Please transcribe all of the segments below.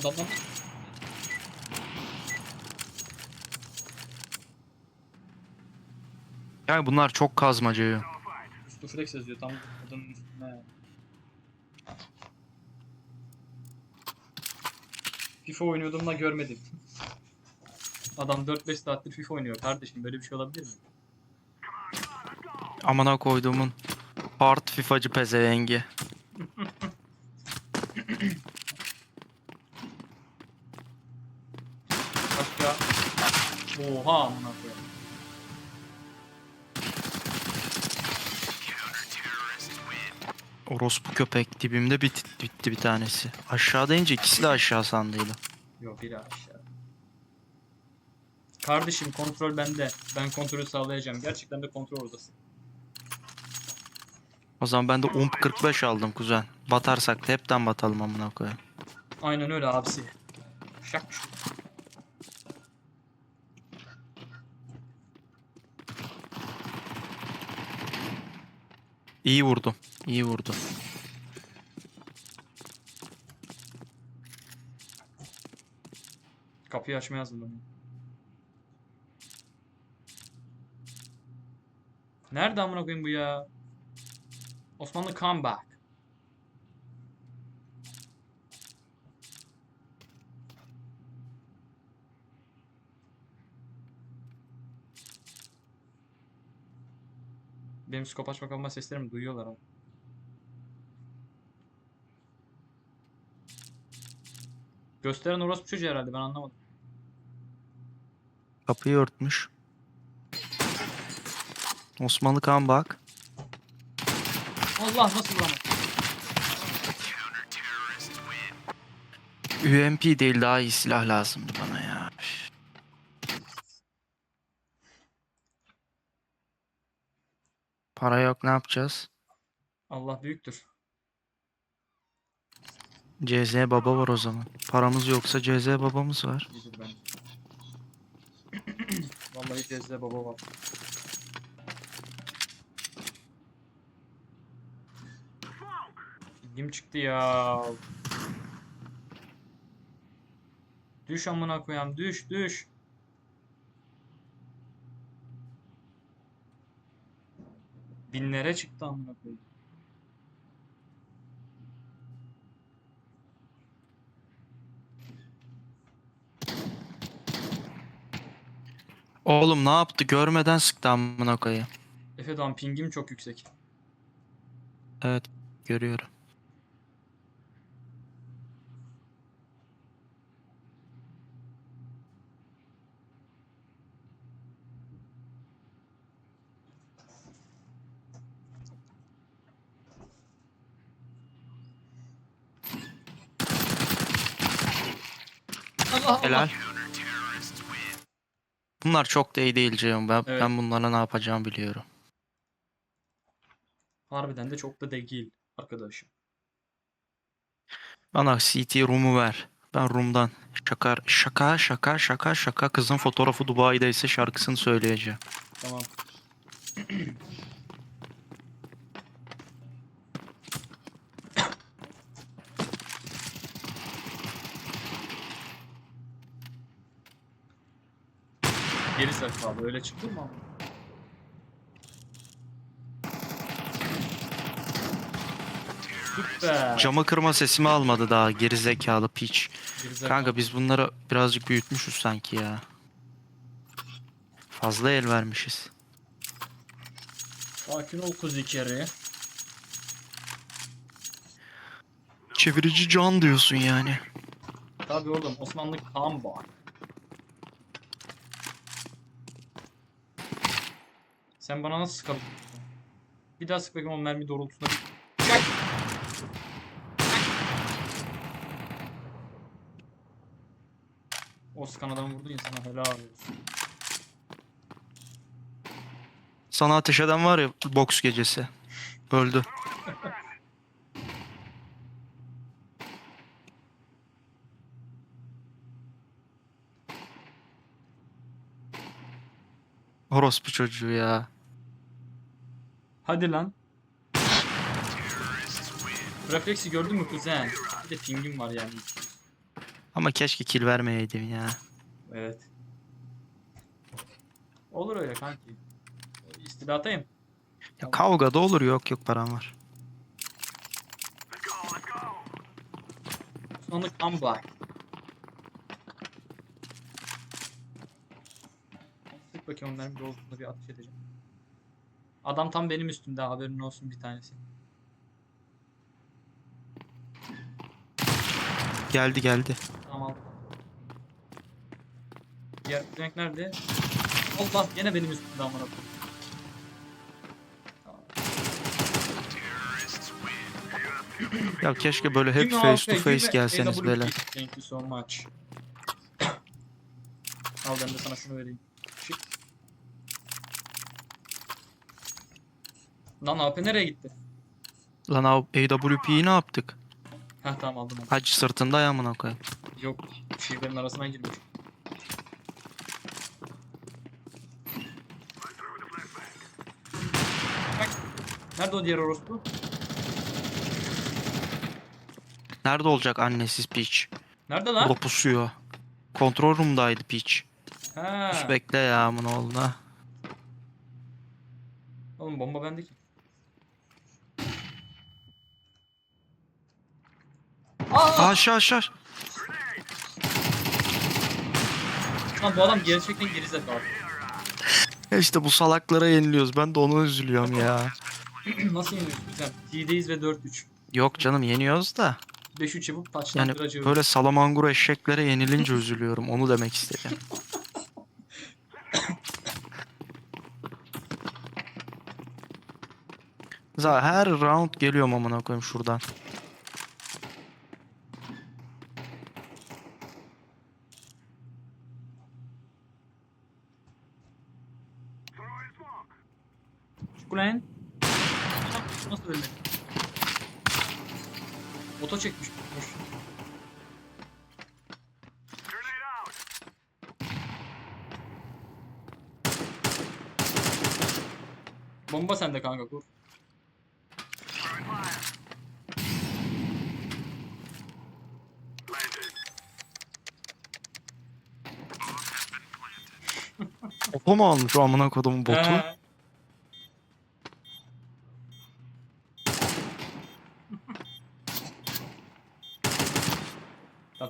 Adamlar Yani bunlar çok kazmacı. üstü flex yazıyor tam adamın üstüne. FIFA oynuyordum da görmedim. Adam 4-5 saattir FIFA oynuyor kardeşim böyle bir şey olabilir mi? Amına koyduğumun hard FIFA'cı pezevengi. Oha amına koyayım. Orospu köpek dibimde bit bitti bir tanesi. Aşağıda ince ikisi de aşağı sandıydı. Yok biri aşağı. Kardeşim kontrol bende. Ben kontrolü sağlayacağım. Gerçekten de kontrol oradasın. O zaman ben de UMP 45 aldım kuzen. Batarsak da hepten batalım amına koyayım. Aynen öyle abisi. Şak. İyi vurdum. İyi vurdu. Kapıyı açmaya hazırlanıyorum. Nerede amına koyayım bu ya? Osmanlı comeback. Benim skop açma kapama seslerimi duyuyorlar ama. Gösteren orospu çocuğu herhalde ben anlamadım. Kapıyı örtmüş. Osmanlı kan bak. Allah nasıl vuramadım? UMP değil daha iyi silah lazımdı bana ya. Para yok ne yapacağız? Allah büyüktür. CZ baba var o zaman. Paramız yoksa CZ babamız var. İyidir bence. Vallahi Cezze baba var. İlgim çıktı ya. Düş amına koyayım düş düş. Binlere çıktı amına koyayım. Oğlum ne yaptı? Görmeden sıktı amına koyayım. Efe Doğan pingim çok yüksek. Evet görüyorum. Allah. Helal. Bunlar çok da iyi değil Ceyhun. Ben, Evet. ben bunlara ne yapacağımı biliyorum. Harbiden de çok da değil arkadaşım. Bana CT Room'u ver. Ben Room'dan şaka şaka şaka şaka şaka kızın fotoğrafı Dubai'de ise şarkısını söyleyeceğim. Tamam. Geri zekalı öyle çıktı mı? Süper. Camı kırma sesimi almadı daha geri zekalı piç. Gerizekalı. Kanka biz bunları birazcık büyütmüşüz sanki ya. Fazla el vermişiz. Sakin ol kız içeri. Çevirici can diyorsun yani. Tabii oğlum Osmanlı comeback. Sen bana nasıl sıkabilirsin? Bir daha sık bakayım o mermi doğrultusunda. Çak! O sıkan adamı vurdun ya sana helal olsun. Sana ateş eden var ya boks gecesi. Öldü. Orospu çocuğu ya. Hadi lan. Refleksi gördün mü kuzen? Bir de pingim var yani. Ama keşke kill vermeyeydim ya. Evet. Olur öyle kanki. İstidatayım. Ya kavga da olur yok yok param var. Sonic comeback. Sık bakayım onların bir olduğunda bir atış edeceğim. Adam tam benim üstümde haberin olsun bir tanesi. Geldi geldi. Tamam. Diğer renk nerede? Allah yine benim üstümde amına. Ya keşke böyle hep me face to face gelseniz böyle. Thank you so much. Al ben de sana şunu vereyim. Lan AP nereye gitti? Lan AWP'yi ne yaptık? Heh tamam aldım onu. Hac sırtında ya amına koyayım. Yok şivelerin arasına girmiş. Bak. Nerede o diğer orospu? Nerede olacak annesiz piç? Nerede lan? Burada pusuyor. Kontrol room'daydı piç. Ha. Sus bekle ya amına oğluna. Oğlum bomba bende ki. Aa! Aşağı aşağı. Lan bu adam gerçekten gerizekalı. Ya işte bu salaklara yeniliyoruz. Ben de ona üzülüyorum ya. Nasıl yeniyorsun güzel? T'deyiz ve 4-3. Yok canım yeniyoruz da. 5-3 yapıp Yani taçlandıracağız. böyle salamangura eşeklere yenilince üzülüyorum. Onu demek istedim. Zaten her round geliyorum amına koyayım şuradan. Şukulen. Nasıl ölmedi? Oto çekmiş. Boş. Bomba sende kanka kur. Oto mu almış o amına kodumun botu? He.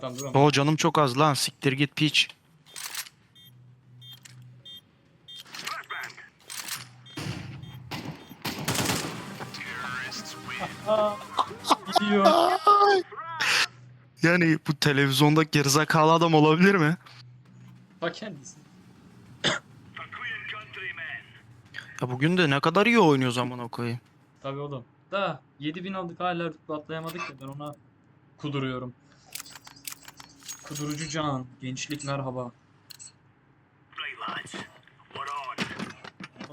Tamam tamam dur ama. O canım çok az lan siktir git piç. Gidiyor. Yani bu televizyonda gerizekalı adam olabilir mi? Bak kendisi. Ya bugün de ne kadar iyi oynuyoruz amına koyayım. Tabii oğlum. Da 7000 aldık hala rütbe atlayamadık ya ben ona kuduruyorum. Kudurucu can. Gençlik merhaba.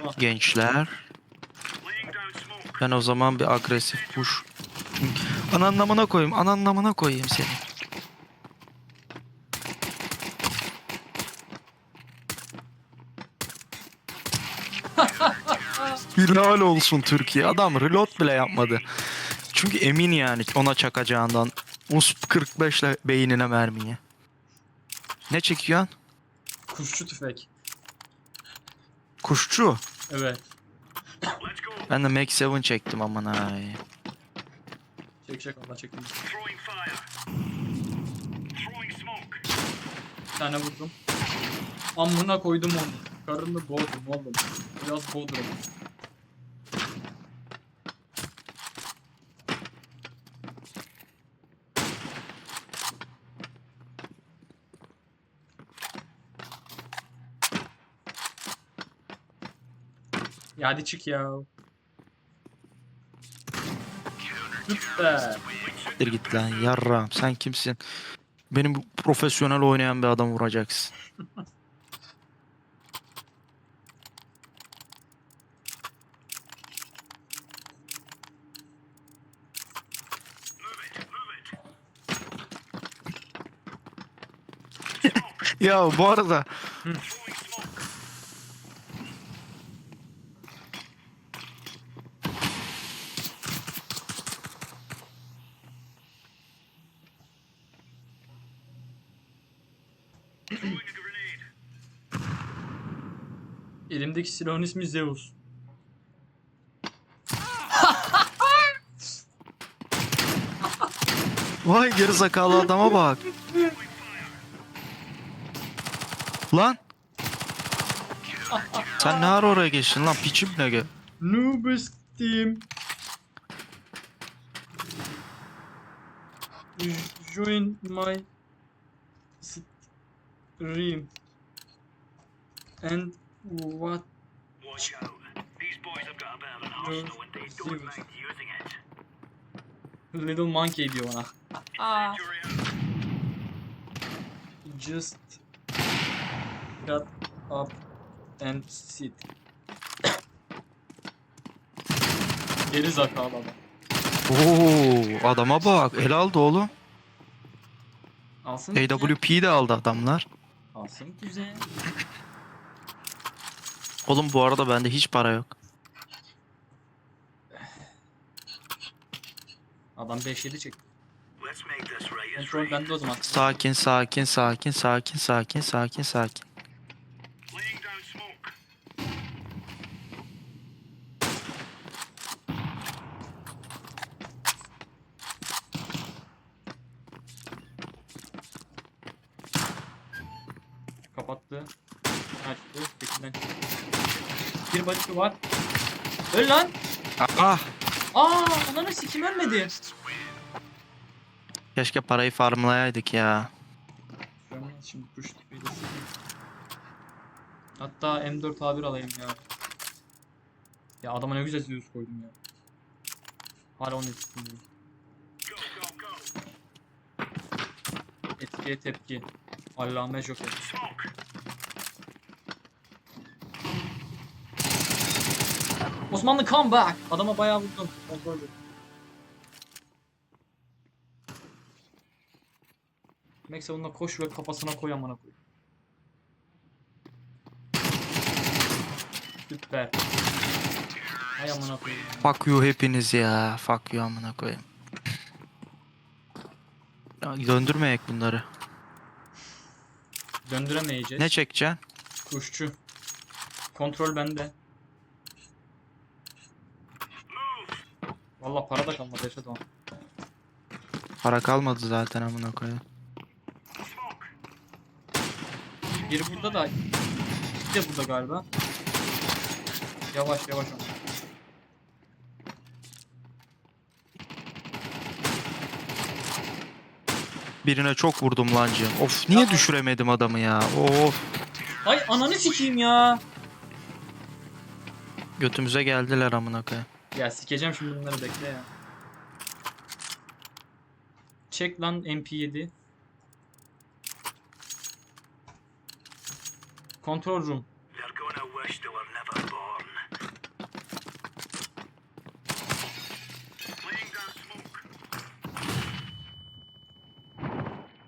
Ah, Gençler. Ben o zaman bir agresif push. Anan namına koyayım, anan namına koyayım seni. Helal olsun Türkiye. Adam reload bile yapmadı. Çünkü emin yani ona çakacağından. USP 45 ile beynine mermiyi. Ne çekiyorsun? Kuşçu tüfek. Kuşçu. Evet. Ben de Mac 7 çektim aman ay. Çek çek Allah çektim. Bir tane vurdum. Amına koydum onu. Karını boğdum oğlum. Biraz boğdurum. Ya hadi çık ya. Süper. Siktir git lan yarram sen kimsin? Benim bu profesyonel oynayan bir adam vuracaksın. ya bu arada Elimdeki silahın ismi Zeus. Vay gerizekalı adama bak. Lan. Sen ne ara oraya geçtin lan piçim ne gel. Noobus Team. Join my stream. And what Watch out. These boys have got a bit of an arsenal and they don't mind using it. little monkey diyor bana. Aa. Just shut up and sit. Geri zakalı adam. Oo adama bak. El aldı oğlum. Alsın güzel. AWP de aldı adamlar. Alsın güzel. Oğlum bu arada bende hiç para yok. Adam 5-7 çekti. Let's make this right as Kontrol rain. bende o zaman. Sakin sakin sakin sakin sakin sakin sakin. Laying Tekinden çıktı. Bir barışı var. Öl lan. Ah Aa, ananı sikim ölmedi. keşke parayı farmlayaydık ya. Şimdi tipiyle. Hatta M4 A1 alayım ya. Ya adama ne güzel Zeus koydum ya. Hala onu go. Etkiye tepki. Allame Joker. Osmanlı come back. Adama bayağı vurdum. Kontrol et. Max'e bununla koş ve kafasına koy amına koy. Süper. Hay amına koyayım. Fuck you hepiniz ya. Fuck you amına koyayım. Ya döndürmeyek bunları. Döndüremeyeceğiz. Ne çekeceksin? Kuşçu. Kontrol bende. Valla para da kalmadı Efe Doğan. Para kalmadı zaten amına koyayım. Biri burada da iki de burada galiba. Yavaş yavaş ama. Birine çok vurdum lan Cem. Of niye Ya- düşüremedim adamı ya? Of. Ay ananı sikeyim ya. Götümüze geldiler amına koyayım. Ya sikeceğim şimdi bunları bekle ya. Çek lan MP7. Control room.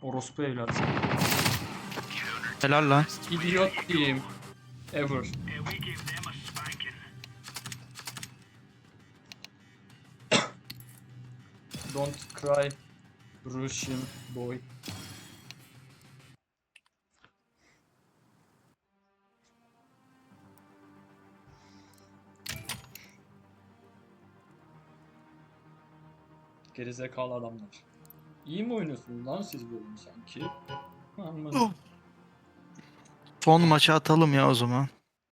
Orospu evlat. Helal lan. Idiot diyeyim. Ever. Don't cry. Russian boy. Gerizekalı adamlar. İyi mi oynuyorsunuz lan siz bu oyunu sanki? Anladım. Son maçı atalım ya o zaman.